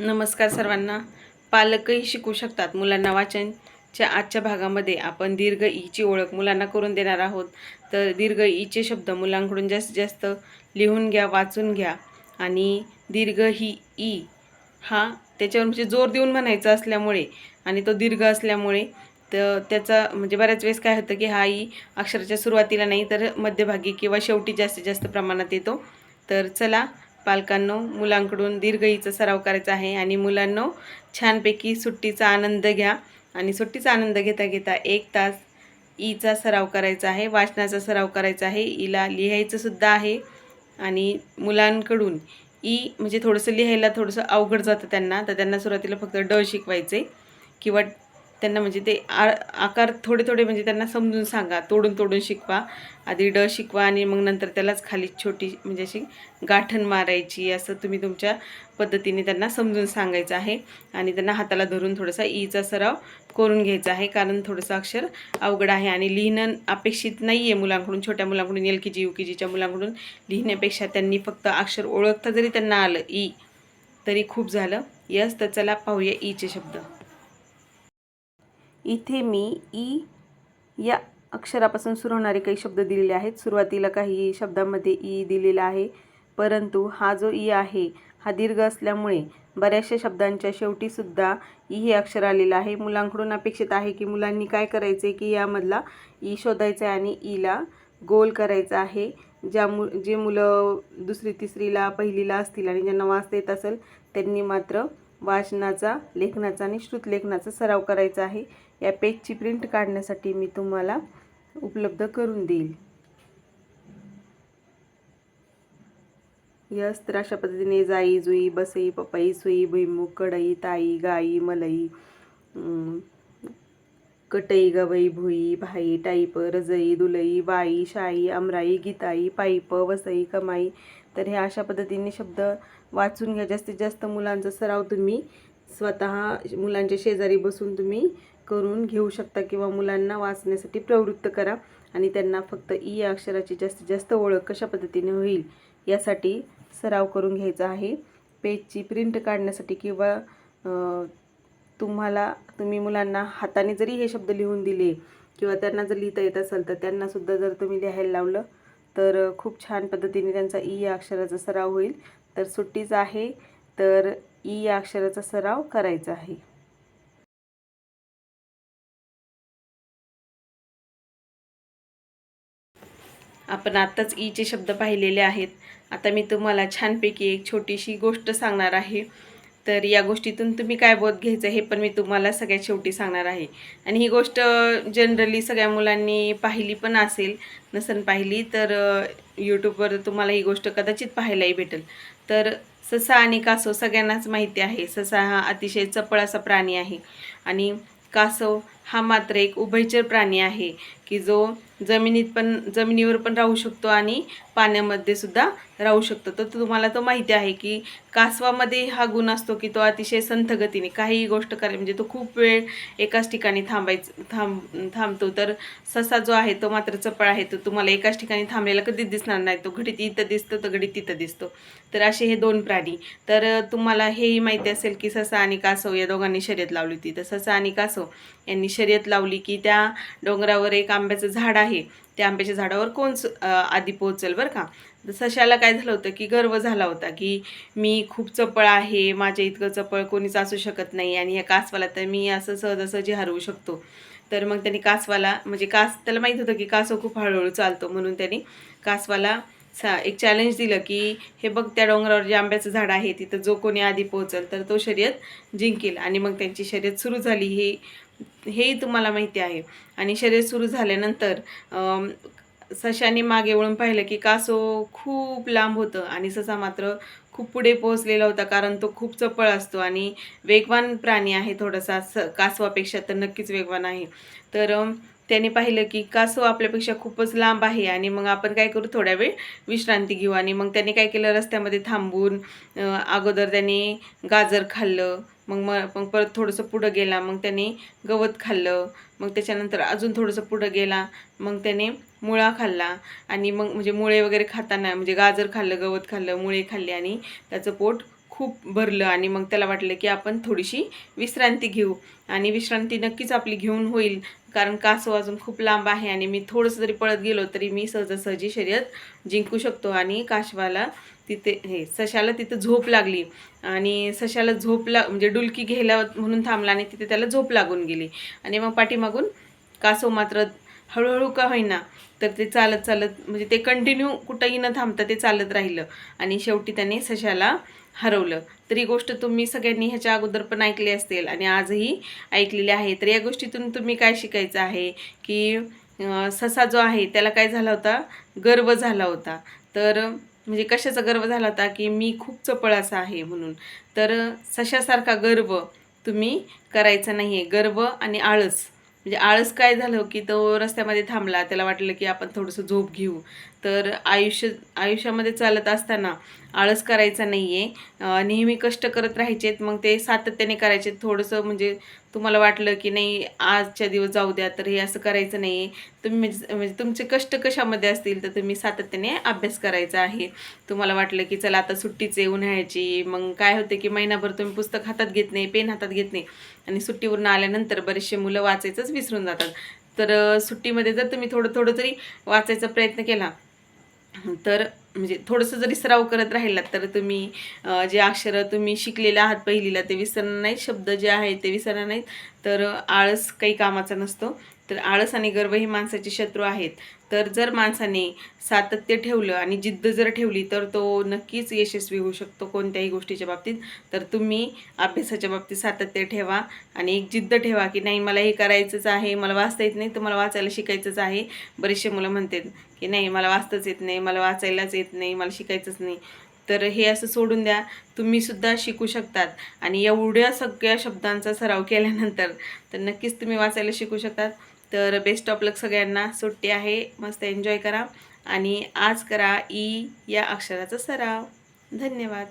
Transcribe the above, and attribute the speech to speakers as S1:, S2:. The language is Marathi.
S1: नमस्कार सर्वांना. पालकही शिकू शकतात. मुलांना वाचनच्या आजच्या भागामध्ये आपण दीर्घ ईची ओळख मुलांना करून देणार आहोत. तर दीर्घ ईचे शब्द मुलांकडून जास्तीत जास्त लिहून घ्या वाचून घ्या. आणि दीर्घ ही ई हा त्याच्यावर म्हणजे जोर देऊन म्हणायचा असल्यामुळे आणि तो दीर्घ असल्यामुळे तर त्याचा म्हणजे बऱ्याच वेळेस काय होतं की हा ई अक्षराच्या सुरुवातीला नाही तर मध्यभागी किंवा शेवटी जास्तीत जास्त प्रमाणात येतो. तर चला पालकांनो मुलांकडून दीर्घ ईचा सराव करायचा आहे आणि मुलांनो छानपैकी सुट्टीचा आनंद घ्या आणि सुट्टीचा आनंद घेता घेता एक तास ईचा सराव करायचा आहे वाचनाचा सराव करायचा आहे ईला लिहायचंसुद्धा आहे आणि मुलांकडून ई म्हणजे थोडंसं लिहायला थोडंसं अवघड जातं त्यांना तर त्यांना सुरुवातीला फक्त ड शिकवायचे किंवा त्यांना म्हणजे ते आ आकार थोडे थोडे म्हणजे त्यांना समजून सांगा. तोडून तोडून शिकवा. आधी ड शिकवा आणि मग नंतर त्यालाच खाली छोटी म्हणजे अशी गाठण मारायची. असं तुम्ही तुमच्या पद्धतीने त्यांना समजून सांगायचं आहे. आणि त्यांना हाताला धरून थोडासा ईचा सराव करून घ्यायचा आहे. कारण थोडंसं अक्षर अवघड आहे आणि लिहिणं अपेक्षित नाही आहे मुलांकडून. छोट्या मुलांकडून एल के जी यू के जीच्या मुलांकडून लिहिण्यापेक्षा त्यांनी फक्त अक्षर ओळखता जरी त्यांना आलं ई तरी खूप झालं. यस तर चला पाहूया ईचे शब्द. इथे मी ई या अक्षरापासून सुरू होणारे काही शब्द दिलेले आहेत. सुरुवातीला काही शब्दामध्ये ई दिलेला आहे परंतु हा जो ई आहे हा दीर्घ असल्यामुळे बऱ्याचशा शब्दांच्या शेवटीसुद्धा ई हे अक्षर आलेलं आहे. मुलांकडून अपेक्षित आहे की मुलांनी काय करायचं आहे की यामधला ई शोधायचा आहे आणि ईला गोल करायचा आहे. ज्या मु जे मुलं दुसरी तिसरीला पहिलीला असतील आणि ज्यांना वाचता येत असेल त्यांनी मात्र वाचनाचा लेखनाचा आणि श्रुतलेखनाचा सराव करायचा आहे. या पेजची प्रिंट काढण्यासाठी मी तुम्हाला उपलब्ध करून देईल. यस तर अशा पद्धतीने जाई जुई बसई पपई सुई भुईमुख कढई ताई गाई मलई अं, कटई गवई भुई भाई टाईप रजई दुलई बाई शाई अमराई गीताई पाईप वसई कमाई. तर हे अशा पद्धतीने शब्द वाचून घ्या. जास्तीत जास्त मुलांचा सराव तुम्ही स्वतः मुलांच्या शेजारी बसून तुम्ही करून घेऊ शकता किंवा मुलांना वाचण्यासाठी प्रवृत्त करा आणि त्यांना फक्त ई या अक्षराची जास्तीत जास्त ओळख कशा पद्धतीने होईल यासाठी सराव करून घ्यायचा आहे. पेजची प्रिंट काढण्यासाठी किंवा तुम्हाला तुम्ही मुलांना हाताने जरी हे शब्द लिहून दिले किंवा त्यांना जर लिहिता येत असेल तर त्यांनासुद्धा जर तुम्ही लिहायला लावलं तर खूप छान पद्धतीने त्यांचा ई या अक्षराचा सराव होईल. तर सुट्टीच आहे तर ई या अक्षराचा सराव करायचा आहे. आपण आत्ताच ईचे शब्द पाहिलेले आहेत. आता मी तुम्हाला छानपैकी एक छोटीशी गोष्ट सांगणार आहे. तर या गोष्टीतून तुम्ही काय बोध घ्यायचं हे पण मी तुम्हाला सगळ्यात शेवटी सांगणार आहे. आणि ही गोष्ट जनरली सगळ्या मुलांनी पाहिली पण असेल नसन पाहिली तर यूट्यूबवर तुम्हाला ही गोष्ट कदाचित पाहायलाही भेटेल. तर ससा आणि कासव सगळ्यांनाच माहिती आहे. ससा हा अतिशय चपळ असा प्राणी आहे. आणि कासव हा मात्र एक उभयचर प्राणी आहे. की जो जमिनीत पण जमिनीवर पण राहू शकतो आणि पाण्यामध्ये सुद्धा राहू शकतो. तर तुम्हाला तो माहिती आहे की कासवामध्ये हा गुण असतो की तो अतिशय संथगतीने काहीही गोष्ट करेल म्हणजे तो खूप वेळ एकाच ठिकाणी थांबायचं थांब थांबतो. तर ससा जो आहे तो मात्र चपळ आहे तो तुम्हाला एकाच ठिकाणी थांबलेला कधीच दिसणार नाही. तो घडीत इथं दिसतो तर घडीत तिथं दिसतो. तर असे हे दोन प्राणी. तर तुम्हाला हेही माहिती असेल की ससा आणि कासव या दोघांनी शर्यत लावली होती. तर ससा आणि कासव यांनी शर्यत लावली की त्या डोंगरावर एक आंब्याचं झाड आहे त्या आंब्याच्या झाडावर कोण आधी पोहोचेल बरं का? सशाला काय झालं होतं की गर्व झाला होता की मी खूप चपळ आहे माझ्या इतकं चपळ कोणीच असू शकत नाही आणि ह्या कासवाला तर मी असं सहजासहजी हरवू शकतो. तर मग त्यांनी कासवाला म्हणजे कास त्याला माहीत होतं की कासव खूप हळूहळू चालतो म्हणून त्यांनी कासवाला सा एक चॅलेंज दिलं की हे बघ त्या डोंगरावर जे आंब्याचं झाड आहे तिथं जो कोणी आधी पोहोचल तर तो शर्यत जिंकेल. आणि मग त्यांची शर्यत सुरू झाली. हे हेही तुम्हाला माहिती आहे. आणि शर्यत सुरू झाल्यानंतर सशाने मागे वळून पाहिलं की कासव खूप लांब होतं आणि ससा मात्र खूप पुढे पोहोचलेला होता कारण तो खूप चपळ असतो आणि वेगवान प्राणी आहे थोडासा. स कासवापेक्षा तर नक्कीच वेगवान आहे. तर त्याने पाहिलं की कासव आपल्यापेक्षा खूपच लांब आहे आणि मग आपण काय करू थोड्या वेळ विश्रांती घेऊ. आणि मग त्याने काय केलं? रस्त्यामध्ये थांबून अगोदर त्याने गाजर खाल्लं. मग मग मग परत थोडंसं पुढं गेला. मग त्याने गवत खाल्लं. मग त्याच्यानंतर अजून थोडंसं पुढं गेला. मग त्याने मुळा खाल्ला. आणि मग म्हणजे मुळे वगैरे खाताना म्हणजे गाजर खाल्लं गवत खाल्लं मुळे खाल्ले आणि त्याचं पोट खूप भरलं. आणि मग त्याला वाटलं की आपण थोडीशी विश्रांती घेऊ. आणि विश्रांती नक्कीच आपली घेऊन होईल. कारण कासव अजून खूप लांब आहे आणि मी थोडंसं जरी पळत गेलो तरी मी सहजासहजी शर्यत जिंकू शकतो. आणि काशवाला तिथे हे सशाला तिथं झोप लागली. आणि सशाला झोप ला म्हणजे डुलकी घ्यायला म्हणून थांबला आणि तिथे त्याला झोप लागून गेली. आणि मग पाठीमागून कासव मात्र हळूहळू का होईना तर ते चालत चालत म्हणजे ते कंटिन्यू कुठंही न थांबता ते चालत राहिलं. आणि शेवटी त्याने सशाला हरवलं. तर ही गोष्ट तुम्ही सगळ्यांनी ह्याच्या अगोदर पण ऐकली असेल आणि आजही ऐकलेली आहे. तर या गोष्टीतून तुम्ही काय शिकायचं आहे? की ससा जो आहे त्याला काय झाला होता? गर्व झाला होता. तर म्हणजे कशाचा गर्व झाला होता? की मी खूप चपळ असा आहे म्हणून. तर सशासारखा गर्व तुम्ही करायचा नाही आहे गर्व आणि आळस. म्हणजे आळस काय झालं की तो रस्त्यामध्ये थांबला त्याला वाटलं की आपण थोडंसं झोप घेऊ. तर आयुष्य आयुष्यामध्ये चालत असताना आळस करायचा नाही आहे नेहमी कष्ट करत राहायचेत मग ते सातत्याने करायचे थोडंसं म्हणजे तुम्हाला वाटलं की नाही आजच्या दिवस जाऊ द्या तर हे असं करायचं नाही आहे तुम्ही म्हणजे म्हणजे तुमचे कष्ट कशामध्ये असतील तर तुम्ही सातत्याने अभ्यास करायचा आहे. तुम्हाला वाटलं की चला आता सुट्टीचे उन्हाळ्याची. मग काय होते की महिनाभर तुम्ही पुस्तक हातात घेत नाही पेन हातात घेत नाही. आणि सुट्टीवरून आल्यानंतर बरेचसे मुलं वाचायचंच विसरून जातात. तर सुट्टीमध्ये जर तुम्ही थोडं थोडं तरी वाचायचा प्रयत्न केला तर म्हणजे थोडंसं जरी सराव करत राहिलात तर तुम्ही जे अक्षरं तुम्ही शिकलेले आहात पहिलीला ते विसरणार नाहीत. शब्द जे आहेत ते विसरणार नाहीत. तर आळस काही कामाचा नसतो. तर आळस आणि गर्व ही माणसाचे शत्रू आहेत. तर जर माणसाने सातत्य ठेवलं आणि जिद्द जर ठेवली तर तो नक्कीच यशस्वी होऊ शकतो कोणत्याही गोष्टीच्या बाबतीत. तर तुम्ही अभ्यासाच्या बाबतीत सातत्य ठेवा आणि एक जिद्द ठेवा की नाही मला हे करायचंच आहे मला वाचता येत नाही तर मला वाचायला शिकायचंच आहे. बरेचसे मुलं म्हणतात की नाही मला वाचताच येत नाही मला वाचायलाच येत नाही मला शिकायचंच नाही. तर हे असं सोडून द्या. तुम्ही सुद्धा शिकू शकतात. आणि एवढ्या सगळ्या शब्दांचा सराव केल्यानंतर तर नक्कीच तुम्ही वाचायला शिकू शकतात. तर बेस्ट ऑफ लक सगळ्यांना. सुट्टी आहे. मस्त एन्जॉय करा. आणि आज करा ई या अक्षराचा सराव. धन्यवाद.